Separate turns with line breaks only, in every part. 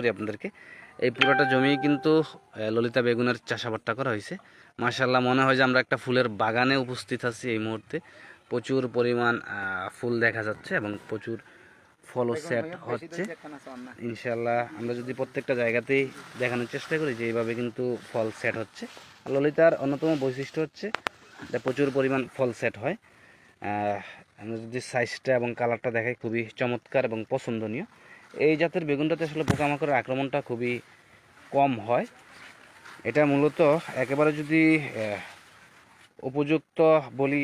করি আপনাদেরকে। এই পুরোটা জমি কিন্তু ললিতা বেগুনের চাষাবাদটা করা হয়েছে। মাশাল্লাহ মনে হয় যে আমরা একটা ফুলের বাগানে উপস্থিত আছি এই মুহূর্তে। প্রচুর পরিমাণ ফুল দেখা যাচ্ছে এবং প্রচুর ফলও সেট হচ্ছে। ইনশাল্লাহ আমরা যদি প্রত্যেকটা জায়গাতেই দেখানোর চেষ্টা করি যে এইভাবে কিন্তু ফল সেট হচ্ছে। ললিতার অন্যতম বৈশিষ্ট্য হচ্ছে যে প্রচুর পরিমাণ ফল সেট হয়। আমরা যদি সাইজটা এবং কালারটা দেখাই খুবই চমৎকার এবং পছন্দনীয়। এই জাতের বেগুনটাতে আসলে পোকামাকড়ের আক্রমণটা খুবই কম হয়। এটা মূলত একেবারে যদি উপযুক্ত বলি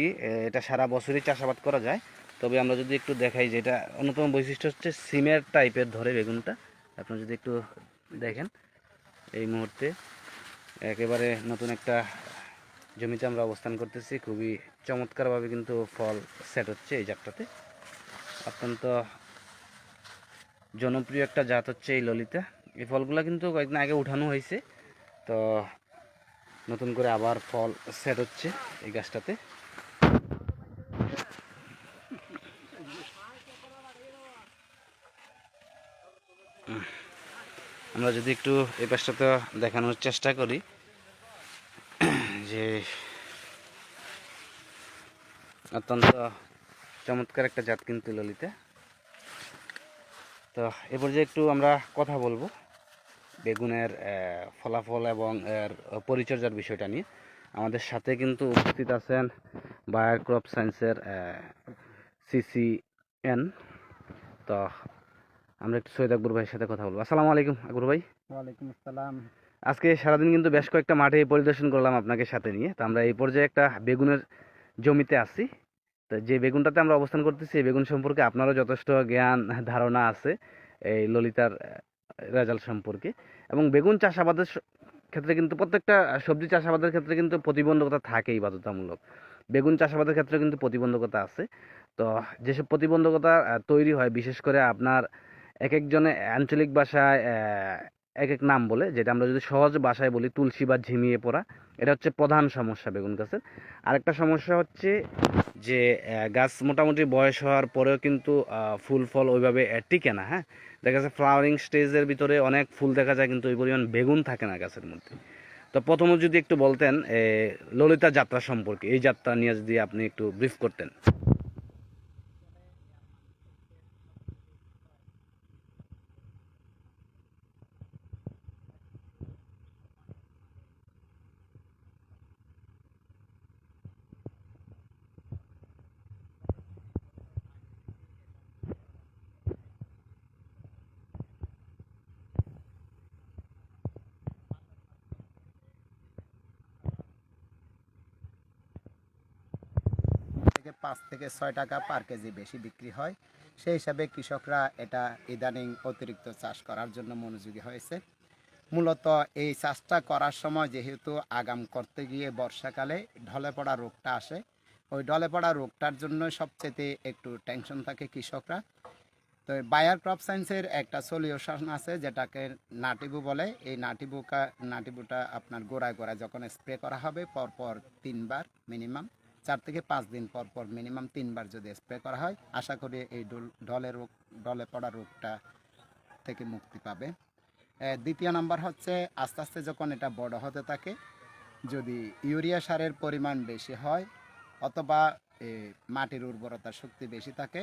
এটা সারা বছরই চাষাবাদ করা যায়। তবে আমরা যদি একটু দেখাই যে এটা অন্যতম বৈশিষ্ট্য হচ্ছে সিমের টাইপের ধরে বেগুনটা। আপনারা যদি একটু দেখেন এই মুহূর্তে, একেবারে নতুন একটা জমিতে আমরা অবস্থান করতেছি। খুবই চমৎকারভাবে কিন্তু ফল সেট হচ্ছে এই জাতটাতে। অত্যন্ত জনপ্রিয় একটা জাত হচ্ছে এই ললিতা। এই ফলগুলো কিন্তু কয়েকদিন আগে উঠানো হয়েছে। তো নতুন করে আবার ফল সেট হচ্ছে এই গাছটাতে। আমরা যদি একটু এই পাশটাতে দেখানোর চেষ্টা করি, যে অত্যন্ত চমৎকার একটা জাত কিন্তু ললিতা। তো এ পর্যায়ে একটু আমরা কথা বলব বেগুনের ফলাফল এবং এর পরিচর্যার বিষয়টা নিয়ে। আমাদের সাথে কিন্তু উপস্থিত আছেন বায়ার ক্রপ সায়েন্সের সিসিএন তো আমরা একটু সৈয়দ আকবর ভাইয়ের সাথে কথা বলব। আসসালামু আলাইকুম আকবর ভাই।
ওয়ালাইকুম আসসালাম।
আজকে সারাদিন কিন্তু বেশ কয়েকটা মাঠে পরিদর্শন করলাম আপনাকে সাথে নিয়ে। তো আমরা এই পর্যায়ে একটা বেগুনের জমিতে আছি। তো যে বেগুনটাতে আমরা অবস্থান করতেছি, এই বেগুন সম্পর্কে আপনারও যথেষ্ট জ্ঞান, ধারণা আছে, এই ললিতার রেজাল্ট সম্পর্কে। এবং বেগুন চাষাবাদের ক্ষেত্রে কিন্তু প্রত্যেকটা সবজি চাষাবাদের ক্ষেত্রে কিন্তু প্রতিবন্ধকতা থাকেই বাধ্যতামূলক। বেগুন চাষাবাদের ক্ষেত্রে কিন্তু প্রতিবন্ধকতা আছে। তো যেসব প্রতিবন্ধকতা তৈরি হয়, বিশেষ করে আপনার এক একজনে আঞ্চলিক ভাষায় এক এক নাম বলে, যেটা আমরা যদি সহজ ভাষায় বলি, তুলসী বা ঝিমিয়ে পড়া, এটা হচ্ছে প্রধান সমস্যা বেগুন গাছের। আরেকটা সমস্যা হচ্ছে যে গাছ মোটামুটি বয়স হওয়ার পরেও কিন্তু ফুল, ফল ওইভাবে টিকে না হ্যাঁ? দেখা যাচ্ছে ফ্লাওয়ারিং স্টেজের ভিতরে অনেক ফুল দেখা যায়, কিন্তু ওই পরিমাণ বেগুন থাকে না গাছের মধ্যে। তো প্রথমে যদি একটু বলতেন ললিতা যাত্রা সম্পর্কে, এই যাত্রা নিয়ে যদি আপনি একটু ব্রিফ করতেন
থেকে পাঁচ থেকে ছয় টাকা পার কেজি বেশি বিক্রি হয়। সেই হিসাবে কৃষকরা এটা ইদানিং অতিরিক্ত চাষ করার জন্য মনোযোগী হয়েছে। মূলত এই চাষটা করার সময় যেহেতু আগাম করতে গিয়ে বর্ষাকালে ঢলে পড়া রোগটা আসে, ওই ঢলে পড়া রোগটার জন্য সবচেয়ে একটু টেনশন থাকে কৃষকরা। তো বায়ার ক্রপ সায়েন্সের একটা সলিউশন আছে যেটাকে নাটিবু বলে। এই নাটিবুকা নাটিবুটা আপনার গোড়ায় গোড়ায় যখন স্প্রে করা হবে, পরপর তিনবার মিনিমাম চার থেকে পাঁচ দিন পর পর মিনিমাম তিনবার যদি স্প্রে করা হয়, আশা করি এই ডলে রোগ ডলে পড়া রোগটা থেকে মুক্তি পাবে। দ্বিতীয় নাম্বার হচ্ছে, আস্তে আস্তে যখন এটা বড় হতে থাকে, যদি ইউরিয়া সারের পরিমাণ বেশি হয় অথবা মাটির উর্বরতা শক্তি বেশি থাকে,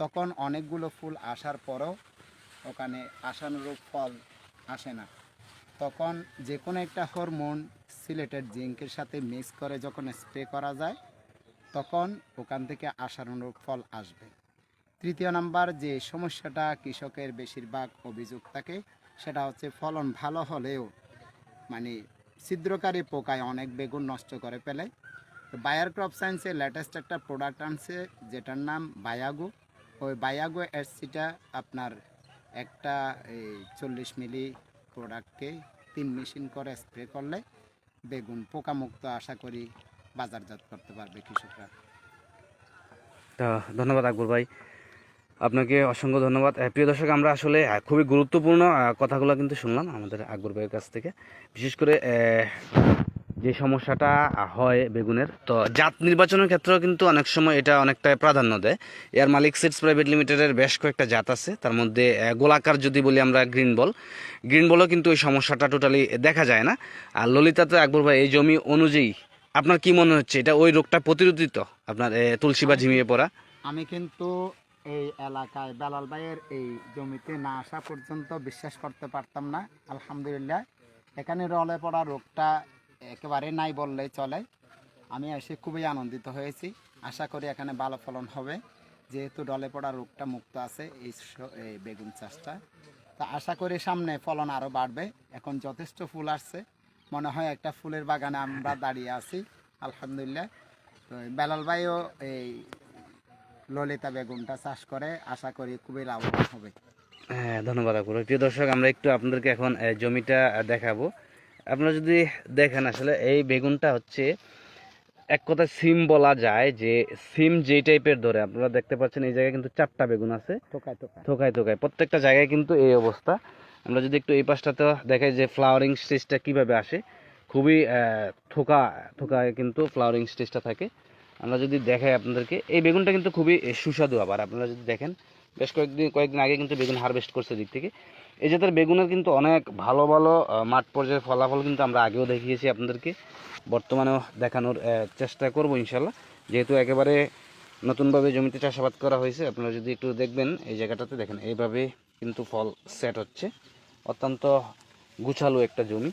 তখন অনেকগুলো ফুল আসার পরও ওখানে আশানুরূপ ফল আসে না। তখন যে কোনো একটা হরমোন, সিলেটেড জিঙ্কের সাথে মিক্স করে যখন স্প্রে করা যায় তখন ওখান থেকে আশানুরূপ ফল আসবে। তৃতীয় নাম্বার, যে সমস্যাটা কৃষকের বেশিরভাগ অভিযোগ থাকে, সেটা হচ্ছে ফলন ভালো হলেও মানে ছিদ্রকারী পোকায় অনেক বেগুন নষ্ট করে ফেলে। তো বায়ার ক্রপ সায়েন্সে লেটেস্ট একটা প্রোডাক্ট আনছে, যেটার নাম বায়াগো ওই বায়াগো এসসিটা আপনার একটা এই চল্লিশ মিলি প্রোডাক্টকে তিন মেশিন করে স্প্রে করলে বেগুন পোকামুক্ত, আশা করি বাজারজাত করতে পারবে কৃষকরা।
তো ধন্যবাদ আকবর ভাই। আপনাকে অসংখ্য ধন্যবাদ। প্রিয় দর্শক, আমরা আসলে খুবই গুরুত্বপূর্ণ কথাগুলো কিন্তু শুনলাম আমাদের আকবর ভাইয়ের কাছ থেকে। বিশেষ করে যে সমস্যাটা হয় বেগুনের, তো জাত নির্বাচনের ক্ষেত্রেও কিন্তু অনেক সময় এটা অনেকটা প্রাধান্য দেয়। এর মালিক সিডস প্রাইভেট লিমিটেডের বেশ কয়েকটা জাত আছে। তার মধ্যে গোলাকার যদি বলি আমরা, গ্রিন বল। গ্রিন বলও কিন্তু ওই সমস্যাটা টোটালি দেখা যায় না। আর ললিতাতে আকবর ভাই, এই জমি অনুযায়ী আপনার কি মনে হচ্ছে? এটা ওই রোগটা প্রতিরোধিত? আপনার তুলসী বা ঝিমিয়ে পড়া?
আমি কিন্তু এই এলাকায় বেলাল ভাইয়ের এই জমিতে না আসা পর্যন্ত বিশ্বাস করতে পারতাম না আলহামদুলিল্লাহ। এখানে রলে পড়া রোগটা একেবারে নাই বললেই চলে। আমি এসে খুবই আনন্দিত হয়েছি। আশা করি এখানে ভালো ফলন হবে। যেহেতু ডলে পড়া রোগটা মুক্ত আছে এই এই বেগুন চাষটা। তা আশা করি সামনে ফলন আরও বাড়বে। এখন যথেষ্ট ফুল আসছে। মনে হয় একটা ফুলের বাগানে আমরা দাঁড়িয়ে আছি আলহামদুলিল্লাহ। তো বেলাল ভাইও এই ললিতা বেগুনটা চাষ করে আশা করি খুবই লাভবান হবে।
হ্যাঁ ধন্যবাদ আপুর। প্রিয় দর্শক আমরা একটু আপনাদেরকে এখন জমিটা দেখাবো। আপনারা যদি দেখেন আসলে এই বেগুনটা হচ্ছে এক কথা সিম বলা যায় যে সিম যে টাইপের ধরে আপনারা দেখতে পাচ্ছেন এই জায়গায় কিন্তু চারটা বেগুন আছে। থোকায় থোকায়। প্রত্যেকটা জায়গায় কিন্তু এই অবস্থা। আমরা যদি একটু এই পাশটাতে দেখাই যে ফ্লাওয়ারিং স্টেজটা কীভাবে আসে, খুবই থোকা, থোকায় কিন্তু ফ্লাওয়ারিং স্টেজটা থাকে। আমরা যদি দেখাই আপনাদেরকে, এই বেগুনটা কিন্তু খুবই সুস্বাদু আবার, আপনারা যদি দেখেন, বেশ কয়েকদিন কয়েকদিন আগে কিন্তু বেগুন হারভেস্ট করছে দিক থেকে। এই জাতের বেগুনের কিন্তু অনেক ভালো ভালো মাঠ পর্যায়ের ফলাফল কিন্তু আমরা আগেও দেখিয়েছি আপনাদেরকে। বর্তমানেও দেখানোর চেষ্টা করব ইনশাল্লাহ। যেহেতু একেবারে নতুনভাবে জমিতে চাষাবাদ করা হয়েছে, আপনারা যদি একটু দেখবেন, এই জায়গাটাতে দেখেন, এইভাবে কিন্তু ফল সেট হচ্ছে। অত্যন্ত গুছালো একটা জমি।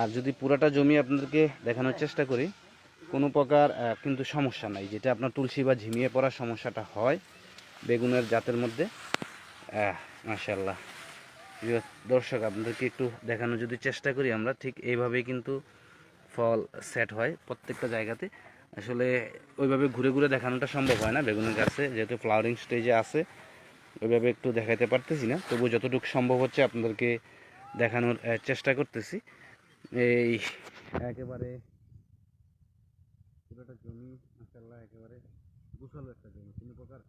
আর যদি পুরাটা জমি আপনাদেরকে দেখানোর চেষ্টা করি, কোনো প্রকার কিন্তু সমস্যা নাই। যেটা আপনার তুলসী বা ঝিমিয়ে পড়ার সমস্যাটা হয় বেগুনের জাতের মধ্যে। মাশাল্লাহ প্রিয় দর্শক, আপনাদেরকে একটু দেখানোর যদি চেষ্টা করি আমরা, ঠিক এইভাবেই কিন্তু ফল সেট হয় প্রত্যেকটা জায়গাতে। আসলে ওইভাবে ঘুরে ঘুরে দেখানোটা সম্ভব হয় না বেগুনের গাছে, যেহেতু ফ্লাওয়ারিং স্টেজে আছে। ওইভাবে একটু দেখাতে পারতেছি না। তবু যতটুকু সম্ভব হচ্ছে আপনাদেরকে দেখানোর চেষ্টা করতেছি। এই একেবারে পুরোটা জমি মাসাল্লাহ একেবারে গোছালো একটা জমি। কোনো প্রকার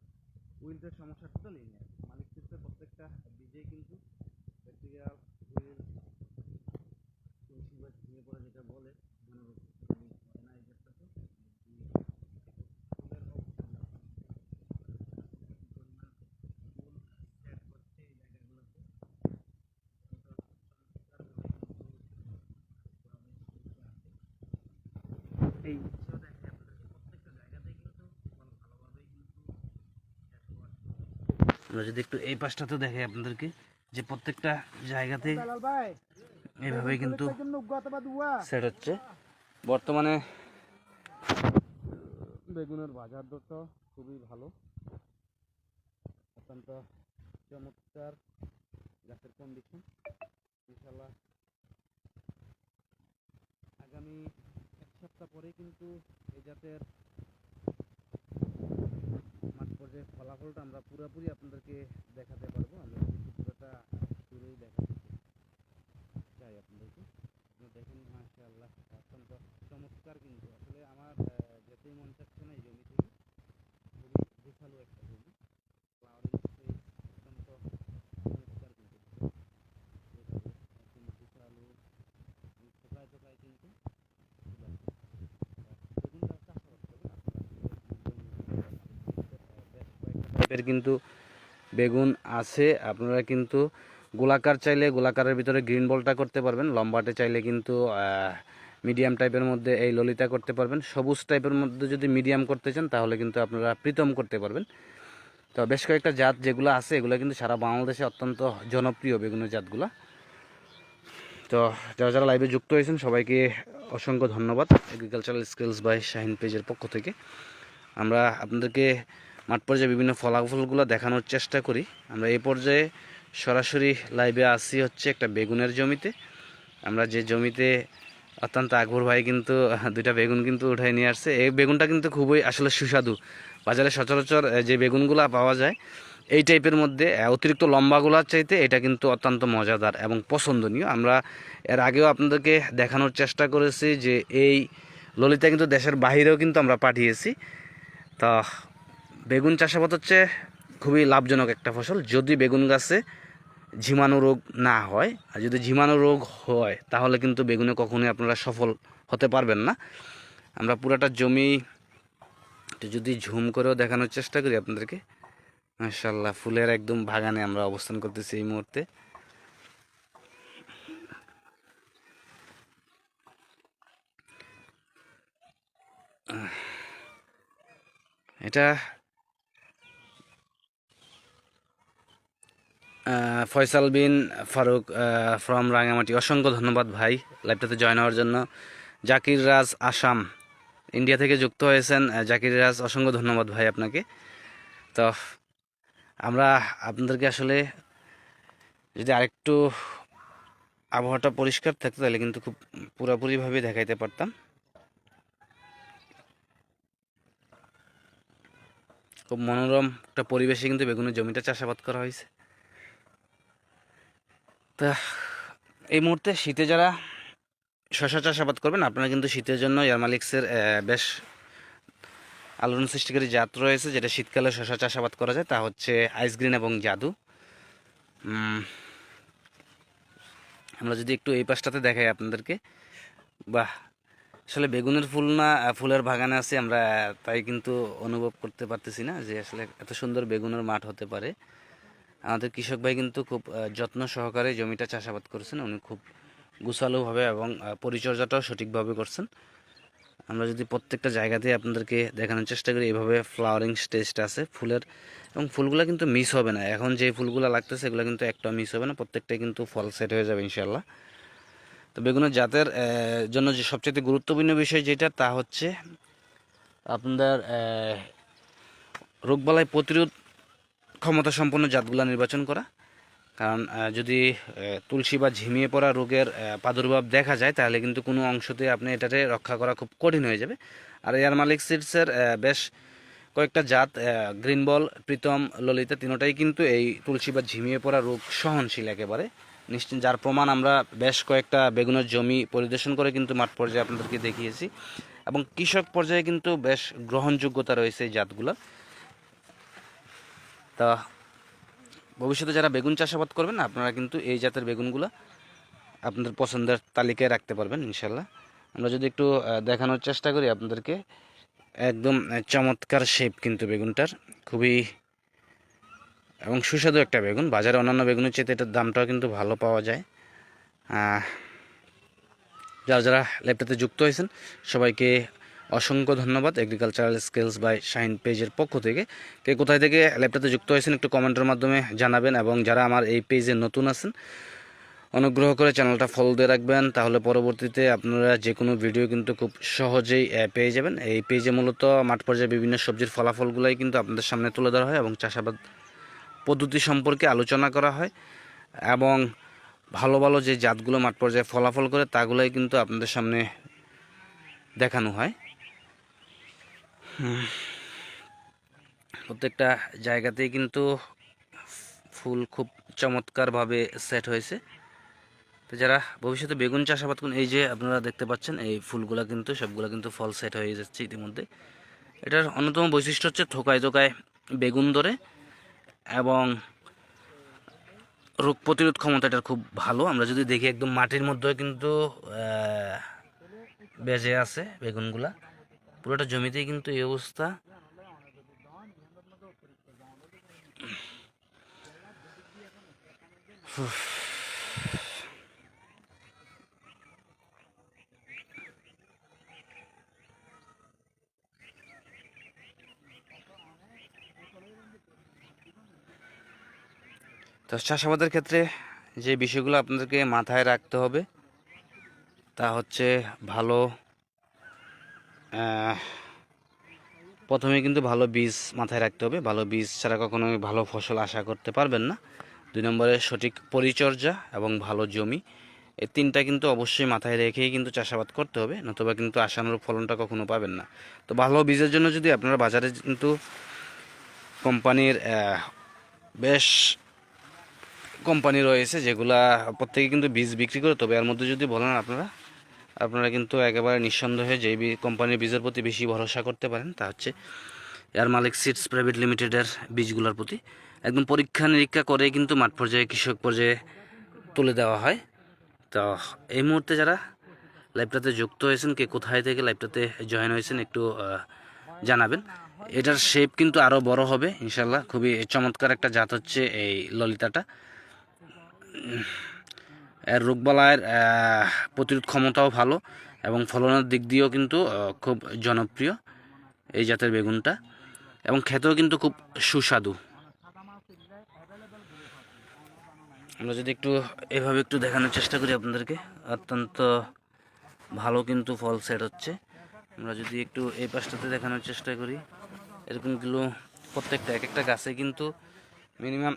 উইল্টের সমস্যা টোটালি নেই। মালিক ক্ষেত্রে প্রত্যেকটা বীজেই কিন্তু ব্যাকটেরিয়াল উইল যেটা বলে মনোরোগ হয় না এই জাতটাতে। এই ফুলের অবস্থা না। পরিমাণ ফুল set করছে এই জায়গাগুলোতে। এই দৃশ্য দেখে আপনাদেরকে প্রত্যেকটা জায়গাতেই কিন্তু ফল ভালোভাবেই কিন্তু শেষ হওয়ার আমরা যদি একটু এই পাশটাতে দেখাই আপনাদেরকে যে প্রত্যেকটা জায়গাতে এইভাবে কিন্তু সেট হচ্ছে। বর্তমানে বেগুনের বাজার দর তো খুবই ভালো। অত্যন্ত চমৎকার গাছের কন্ডিশন ইনশাল্লাহ আগামী কিন্তু এই জাতের মাঠ পর্যায়ে ফলাফলটা আমরা পুরোপুরি আপনাদেরকে দেখাতে পারব। আমরা কিন্তু পুরোটা ঘুরেই দেখাতে চাই আপনাদেরকে আপনি দেখেন মাশাআল্লাহ অত্যন্ত চমৎকার কিন্তু আসলে আমার আহ, যেতেই মন চাচ্ছে না এই জমি থেকে খুবই গোছালো একটা জমি ফ্লাওয়ারিং স্টেজ অত্যন্ত চমৎকার কিন্তু এভাবে একদম গোছালো এবং থোকায় থোকায় কিন্তু ফুল আছে। আর বেগুনটা চাষাবাদ করবেন আপনারা আসলে বেশ টাইপের কিন্তু বেগুন আছে। আপনারা কিন্তু গোলাকার চাইলে গোলাকারের ভিতরে গ্রিন বলটা করতে পারবেন, লম্বাটে চাইলে কিন্তু মিডিয়াম টাইপের মধ্যে এই ললিতা করতে পারবেন। সবুজ টাইপের মধ্যে যদি মিডিয়াম করতে চান, তাহলে কিন্তু আপনারা প্রীতম করতে পারবেন। তো বেশ কয়েকটা জাত যেগুলো আছে, এগুলো কিন্তু সারা বাংলাদেশে অত্যন্ত জনপ্রিয় বেগুনের জাতগুলো। তো যারা যারা লাইভে যুক্ত হয়েছেন, সবাইকে অসংখ্য ধন্যবাদ। এগ্রিকালচারাল স্কিলস বাই শাহিন পেজের পক্ষ থেকে। আমরা আপনাদেরকে মাঠ পর্যায়ে বিভিন্ন ফলাফলগুলো দেখানোর চেষ্টা করি। আমরা এই পর্যায়ে সরাসরি লাইভে আসি হচ্ছে একটা বেগুনের জমিতে। আমরা যে জমিতে অত্যন্ত আকবর ভাই কিন্তু, দুইটা বেগুন কিন্তু উঠাই নিয়ে আসছে। এই বেগুনটা কিন্তু খুবই আসলে সুস্বাদু। বাজারে সচরাচর যে বেগুনগুলা পাওয়া যায়, এই টাইপের মধ্যে অতিরিক্ত লম্বাগুলার চাইতে এটা কিন্তু অত্যন্ত মজাদার এবং পছন্দনীয়। আমরা এর আগেও আপনাদেরকে দেখানোর চেষ্টা করেছি যে এই ললিতা কিন্তু দেশের বাইরেও কিন্তু আমরা পাঠিয়েছি। তা বেগুন চাষাবাদ হচ্ছে খুবই লাভজনক একটা ফসল। যদি বেগুন গাছে ঝিমানো রোগ না হয়, আর যদি ঝিমানো রোগ হয়, তাহলে কিন্তু বেগুনে কখনোই আপনারা সফল হতে পারবেন না। আমরা পুরাটা জমি যদি ঝুম করেও দেখানোর চেষ্টা করি আপনাদেরকে। মাশাল্লাহ ফুলের একদম বাগানে আমরা অবস্থান করতেছি এই মুহূর্তে। এটা ফয়সাল বিন ফারুক ফ্রম রাঙামাটি অসংখ্য ধন্যবাদ ভাই লাইভটাতে জয়েন হওয়ার জন্য। জাকির রাজ আসাম ইন্ডিয়া থেকে যুক্ত হয়েছেন জাকির রাজ, অসংখ্য ধন্যবাদ ভাই আপনাকে। তো, আমরা আপনাদেরকে আসলে যদি আরেকটু আবহাওয়াটা পরিষ্কার থাকতো, তাহলে কিন্তু খুব পুরোপুরিভাবে দেখাইতে পারতাম। খুব মনোরম একটা পরিবেশে কিন্তু বেগুনের জমিটা চাষাবাদ করা হয়েছে। তা এই মুহূর্তে শীতে যারা শশা চাষাবাদ করবেন, আপনারা কিন্তু শীতের জন্য ইয়ারমালিক্সের বেশ আলোড়ন সৃষ্টিকারী জাত রয়েছে যেটা শীতকালে শশা চাষাবাদ করা যায়। তা হচ্ছে আইস গ্রিন এবং জাদু আমরা যদি একটু এই পাশটাতে দেখাই আপনাদেরকে। বাহ! আসলে বেগুনের ফুল না ফুলের বাগানে আছে আমরা, তাই কিন্তু অনুভব করতে পারতেছি না যে আসলে এত সুন্দর বেগুনের মাঠ হতে পারে। আমাদের কৃষক ভাই কিন্তু খুব যত্ন সহকারে জমিটা চাষাবাদ করেছেন। উনি খুব গুছালোভাবে এবং পরিচর্যাটাও সঠিকভাবে করছেন। আমরা যদি প্রত্যেকটা জায়গাতে আপনাদেরকে দেখানোর চেষ্টা করি এইভাবে ফ্লাওয়ারিং স্টেজটা আছে ফুলের। এবং ফুলগুলো কিন্তু মিস হবে না। এখন যে ফুলগুলো লাগতেছে এগুলো কিন্তু একটা মিস হবে না। প্রত্যেকটাই কিন্তু ফল সেট হয়ে যাবে ইনশাল্লাহ তো বেগুনের জাতের জন্য যে সবচেয়ে গুরুত্বপূর্ণ বিষয় যেটা তা হচ্ছে আপনাদের আহ, রোগবালাই প্রতিরোধ ক্ষমতা সম্পন্ন জাতগুলা নির্বাচন করা। কারণ যদি তুলসী বা ঝিমিয়ে পড়া রোগের প্রাদুর্ভাব দেখা যায়, তাহলে কিন্তু কোনো অংশতে আপনি এটাতে রক্ষা করা খুব কঠিন হয়ে যাবে। আর এয়ার মালিক সিডসের বেশ কয়েকটা জাত গ্রিন বল, প্রীতম, ললিতা, তিনোটাই কিন্তু এই তুলসী বা ঝিমিয়ে পড়া রোগ সহনশীল একেবারে। নিশ্চিত যার প্রমাণ আমরা বেশ কয়েকটা বেগুনের জমি পরিদর্শন করে কিন্তু মাঠ পর্যায়ে আপনাদেরকে দেখিয়েছি। এবং কৃষক পর্যায়ে কিন্তু বেশ গ্রহণযোগ্যতা রয়েছে এই জাতগুলোর তা ভবিষ্যতে যারা বেগুন চাষাবাদ করবেন, আপনারা কিন্তু এই জাতের বেগুনগুলো আপনাদের পছন্দের তালিকায় রাখতে পারবেন ইনশাল্লাহ আমরা যদি একটু দেখানোর চেষ্টা করি আপনাদেরকে, একদম চমৎকার শেপ কিন্তু বেগুনটার, খুবই এবং সুস্বাদু একটা বেগুন। বাজারে অন্যান্য বেগুনের চেয়ে এটার দামটাও কিন্তু ভালো পাওয়া যায়। যারা যারা ল্যাবটাতে যুক্ত হয়েছেন, সবাইকে অসংখ্য ধন্যবাদ এগ্রিকালচারাল স্কিলস বাই শাইন পেজের পক্ষ থেকে। কে কোথায় থেকে ল্যাবটাতে যুক্ত হয়েছেন একটু কমেন্টের মাধ্যমে জানাবেন এবং যারা আমার এই পেজে নতুন আছেন, অনুগ্রহ করে চ্যানেলটা ফলো দিয়ে রাখবেন। তাহলে পরবর্তীতে আপনারা যে কোনো ভিডিও কিন্তু খুব সহজেই পেয়ে যাবেন। এই পেজে মূলত মাঠ পর্যায়ে বিভিন্ন সবজির ফলাফলগুলাই কিন্তু আপনাদের সামনে তুলে ধরা হয় এবং চাষাবাদ পদ্ধতি সম্পর্কে আলোচনা করা হয় এবং ভালো ভালো যে জাতগুলো মাঠ পর্যায়ে ফলাফল করে তাগুলোই কিন্তু আপনাদের সামনে দেখানো হয়। প্রত্যেকটা জায়গাতেই কিন্তু ফুল খুব চমৎকারভাবে সেট হয়েছে। তো যারা ভবিষ্যতে বেগুন চাষাবাদ করুন, এই যে আপনারা দেখতে পাচ্ছেন, এই ফুলগুলা কিন্তু, সবগুলা কিন্তু ফল সেট হয়ে যাচ্ছে ইতিমধ্যে। এটার অন্যতম বৈশিষ্ট্য হচ্ছে থোকায় থোকায় বেগুন ধরে এবং রোগ প্রতিরোধ ক্ষমতা এটার খুব ভালো। আমরা যদি দেখি একদম মাটির মধ্যে কিন্তু বেজে আছে বেগুনগুলা। পুরোটা জমিতেই কিন্তু এই অবস্থা। তো চাষাবাদের ক্ষেত্রে যে বিষয়গুলো আপনাদেরকে মাথায় রাখতে হবে, তা হচ্ছে ভালো প্রথমে কিন্তু ভালো বীজ মাথায় রাখতে হবে। ভালো বীজ ছাড়া কখনো ভালো ফসল আশা করতে পারবেন না। দুই নম্বরে সঠিক পরিচর্যা এবং ভালো জমি। এই তিনটা কিন্তু অবশ্যই মাথায় রেখেই কিন্তু চাষাবাদ করতে হবে, নতুবা কিন্তু আশানুরূপ ফলনটা কখনো পাবেন না। তো ভালো বীজের জন্য যদি আপনারা বাজারে কিন্তু কোম্পানির বেশ কোম্পানি রয়েছে যেগুলা প্রত্যেকে কিন্তু বীজ বিক্রি করে, তবে এর মধ্যে যদি বলেন আপনারা। আপনারা কিন্তু একেবারে নিঃসন্দেহে যে কোম্পানির বীজের প্রতি বেশি ভরসা করতে পারেন, তা হচ্ছে এয়ার মালিক সিডস প্রাইভেট লিমিটেডের বীজগুলোর প্রতি। একদম পরীক্ষা নিরীক্ষা করে কিন্তু মাঠ পর্যায়ে, কৃষক পর্যায়ে তুলে দেওয়া হয়। তো এই মুহূর্তে যারা লাইভটাতে যুক্ত হয়েছেন, কে কোথায় থেকে লাইভটাতে জয়েন হয়েছেন একটু জানাবেন। এটার শেপ কিন্তু আরও বড় হবে ইনশাল্লাহ খুবই চমৎকার একটা জাত হচ্ছে এই ললিতাটা। এর রোগবালায়ের প্রতিরোধ ক্ষমতাও ভালো এবং ফলনের দিক দিয়েও কিন্তু খুব জনপ্রিয় এই জাতের বেগুনটা এবং খেতেও কিন্তু খুব সুস্বাদু। আমরা যদি একটু এভাবে একটু দেখানোর চেষ্টা করি আপনাদেরকে, অত্যন্ত ভালো কিন্তু ফল সেট হচ্ছে। আমরা যদি একটু এই পাশটাতে দেখানোর চেষ্টা করি এরকমগুলো প্রত্যেকটা এক একটা গাছে কিন্তু মিনিমাম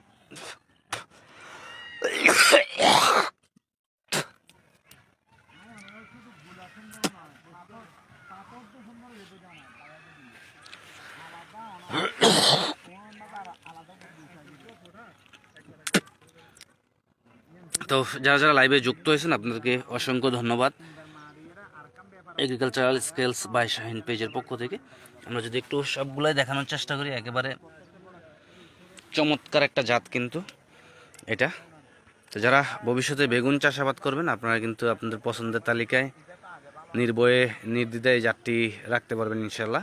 তো যারা যারা লাইভে যুক্ত হয়েছেন, আপনাদেরকে অসংখ্য ধন্যবাদ। এগ্রিকালচারাল স্কেলস বাই শাহিন পেজের পক্ষ থেকে। আমরা যদি একটু সবগুলাই দেখানোর চেষ্টা করি, একেবারে চমৎকার একটা জাত কিন্তু এটা। তো যারা ভবিষ্যতে বেগুন চাষাবাদ করবেন, আপনারা কিন্তু আপনাদের পছন্দের তালিকায় নির্ভয়ে, নির্দ্বিধায় জাতটি রাখতে পারবেন ইনশাল্লাহ